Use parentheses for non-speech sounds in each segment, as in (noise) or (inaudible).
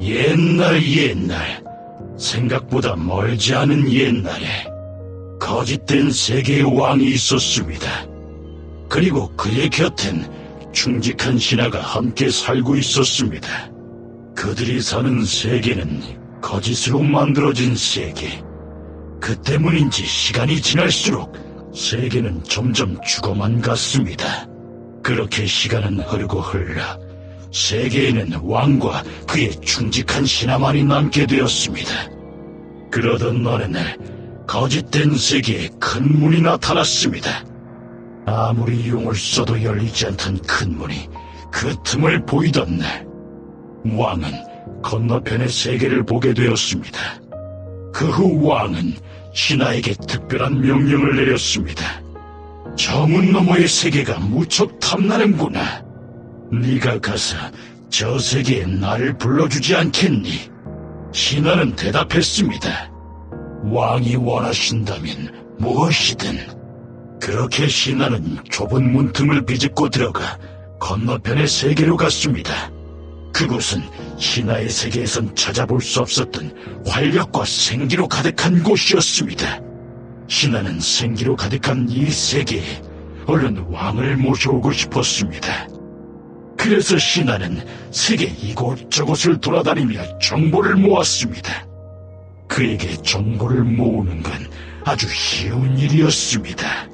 옛날 옛날 생각보다 멀지 않은 옛날에 거짓된 세계의 왕이 있었습니다. 그리고 그의 곁엔 충직한 신하가 함께 살고 있었습니다. 그들이 사는 세계는 거짓으로 만들어진 세계. 그 때문인지 시간이 지날수록 세계는 점점 죽어만 갔습니다. 그렇게 시간은 흐르고 흘러 세계에는 왕과 그의 충직한 신하만이 남게 되었습니다. 그러던 어느 날 거짓된 세계에 큰 문이 나타났습니다. 아무리 용을 써도 열리지 않던 큰 문이 그 틈을 보이던 날 왕은 건너편의 세계를 보게 되었습니다. 그 후 왕은 신하에게 특별한 명령을 내렸습니다. 저문 너머의 세계가 무척 탐나는구나. 네가 가서 저 세계에 나를 불러주지 않겠니? 신하는 대답했습니다. 왕이 원하신다면 무엇이든. 그렇게 신하는 좁은 문틈을 비집고 들어가 건너편의 세계로 갔습니다. 그곳은 신하의 세계에선 찾아볼 수 없었던 활력과 생기로 가득한 곳이었습니다. 신하는 생기로 가득한 이 세계에 얼른 왕을 모셔오고 싶었습니다. 그래서 신하는 세계 이곳저곳을 돌아다니며 정보를 모았습니다. 그에게 정보를 모으는 건 아주 쉬운 일이었습니다.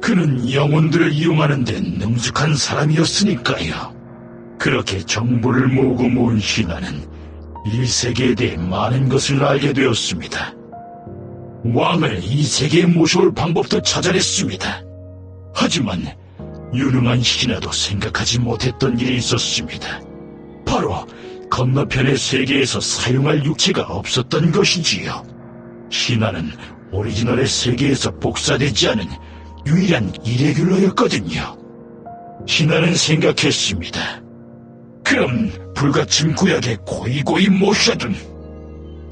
그는 영혼들을 이용하는 데 능숙한 사람이었으니까요. 그렇게 정보를 모으고 모은 신하는 이 세계에 대해 많은 것을 알게 되었습니다. 왕을 이 세계에 모셔올 방법도 찾아냈습니다. 하지만 유능한 신하도 생각하지 못했던 일이 있었습니다. 바로 건너편의 세계에서 사용할 육체가 없었던 것이지요. 신하는 오리지널의 세계에서 복사되지 않은 유일한 이레귤러였거든요. 신하는 생각했습니다. 그럼 불가침 구약에 고이고이 모셔둔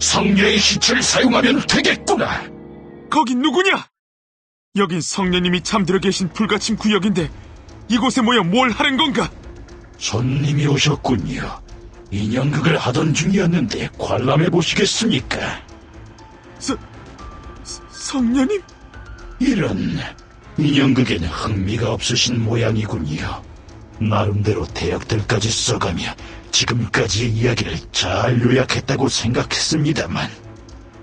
성녀의 시체를 사용하면 되겠구나. 거긴 누구냐? 여긴 성녀님이 잠들어 계신 불가침 구역인데 이곳에 모여 뭘 하는 건가? 손님이 오셨군요. 인형극을 하던 중이었는데 관람해 보시겠습니까? 서, 서- 성녀님? 이런 인형극에는 흥미가 없으신 모양이군요. 나름대로 대역들까지 써가며 지금까지의 이야기를 잘 요약했다고 생각했습니다만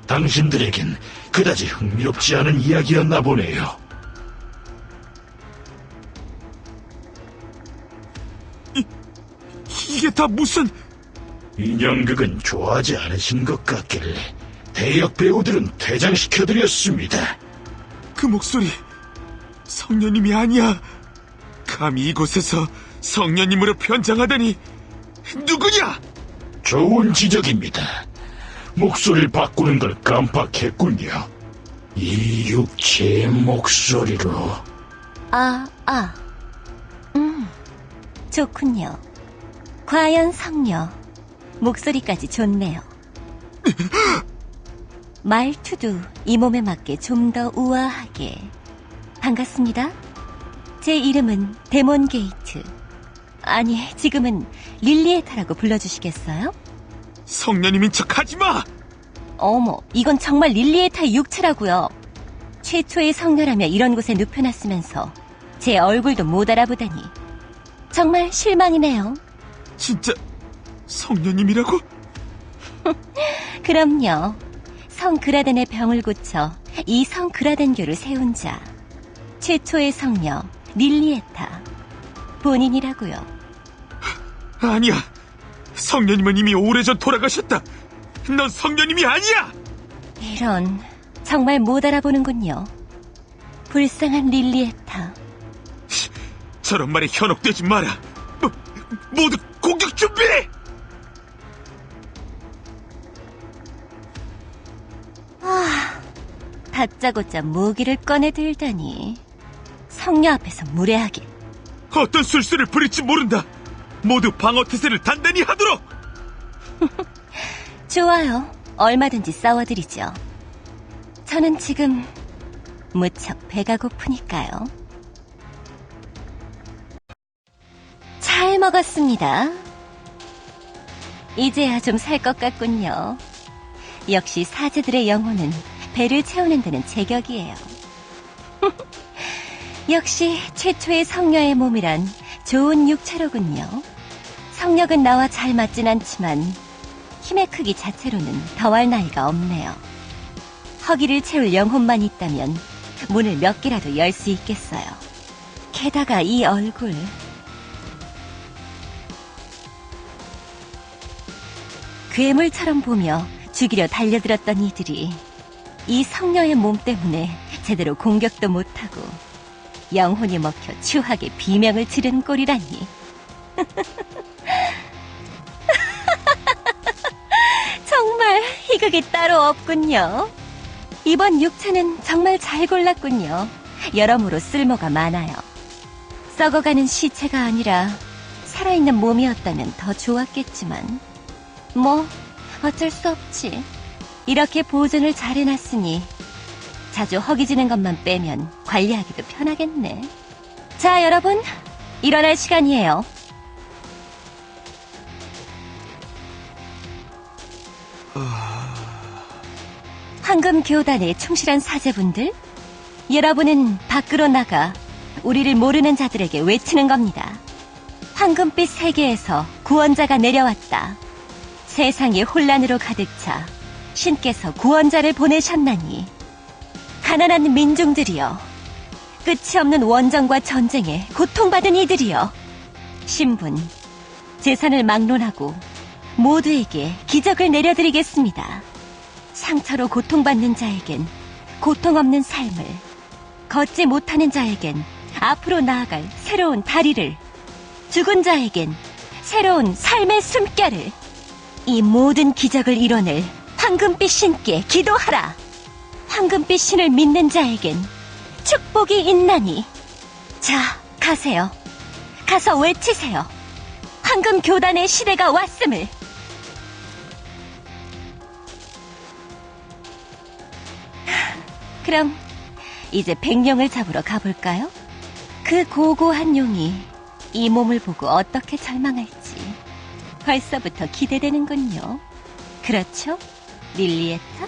당신들에겐 그다지 흥미롭지 않은 이야기였나 보네요. 다 무슨... 인형극은 좋아하지 않으신 것 같길래 대역 배우들은 퇴장시켜드렸습니다. 그 목소리 성녀님이 아니야. 감히 이곳에서 성녀님으로 변장하다니 누구냐? 좋은 지적입니다. 목소리를 바꾸는 걸 깜빡했군요. 이 육체의 목소리로 아, 아. 음, 좋군요. 과연 성녀. 목소리까지 좋네요. 말투도 이 몸에 맞게 좀 더 우아하게. 반갑습니다. 제 이름은 데몬 게이트. 아니, 지금은 릴리에타라고 불러주시겠어요? 성녀님인 척 하지 마! 어머, 이건 정말 릴리에타의 육체라고요. 최초의 성녀라며 이런 곳에 눕혀놨으면서 제 얼굴도 못 알아보다니. 정말 실망이네요. 진짜 성녀님이라고? (laughs) 그럼요. 성 그라덴의 병을 고쳐 이 성 그라덴교를 세운 자. 최초의 성녀 릴리에타. 본인이라고요. (laughs) 아니야. 성녀님은 이미 오래전 돌아가셨다. 넌 성녀님이 아니야! 이런 정말 못 알아보는군요. 불쌍한 릴리에타. (laughs) 저런 말에 현혹되지 마라. 모, 모두 공격 준비! 다짜고짜 무기를 꺼내 들다니. 성녀 앞에서 무례하게. 어떤 술수를 부릴지 모른다. 모두 방어 태세를 단단히 하도록! (laughs) 좋아요. 얼마든지 싸워드리죠. 저는 지금 무척 배가 고프니까요. 잘 먹었습니다. 이제야 좀 살 것 같군요. 역시 사제들의 영혼은 배를 채우는 데는 제격이에요. (laughs) 역시 최초의 성녀의 몸이란 좋은 육체로군요. 성력은 나와 잘 맞진 않지만 힘의 크기 자체로는 더할 나이가 없네요. 허기를 채울 영혼만 있다면 문을 몇 개라도 열 수 있겠어요. 게다가 이 얼굴. 괴물처럼 보며 죽이려 달려들었던 이들이 이 성녀의 몸 때문에 제대로 공격도 못하고 영혼이 먹혀 추하게 비명을 지른 꼴이라니. (laughs) 정말 희극이 따로 없군요. 이번 육체는 정말 잘 골랐군요. 여러모로 쓸모가 많아요. 썩어가는 시체가 아니라 살아있는 몸이었다면 더 좋았겠지만, 뭐, 어쩔 수 없지. 이렇게 보존을 잘 해놨으니, 자주 허기지는 것만 빼면 관리하기도 편하겠네. 자, 여러분, 일어날 시간이에요. 황금 교단의 충실한 사제분들, 여러분은 밖으로 나가 우리를 모르는 자들에게 외치는 겁니다. 황금빛 세계에서 구원자가 내려왔다. 세상이 혼란으로 가득 차 신께서 구원자를 보내셨나니 가난한 민중들이여 끝이 없는 원정과 전쟁에 고통받은 이들이여 신분, 재산을 막론하고 모두에게 기적을 내려드리겠습니다. 상처로 고통받는 자에겐 고통 없는 삶을, 걷지 못하는 자에겐 앞으로 나아갈 새로운 다리를, 죽은 자에겐 새로운 삶의 숨결을, 이 모든 기적을 이뤄낼 황금빛 신께 기도하라. 황금빛 신을 믿는 자에겐 축복이 있나니. 자, 가세요. 가서 외치세요. 황금 교단의 시대가 왔음을. 그럼 이제 백령을 잡으러 가볼까요? 그 고고한 용이 이 몸을 보고 어떻게 절망할지 벌써부터 기대되는군요. 그렇죠? 릴리에타?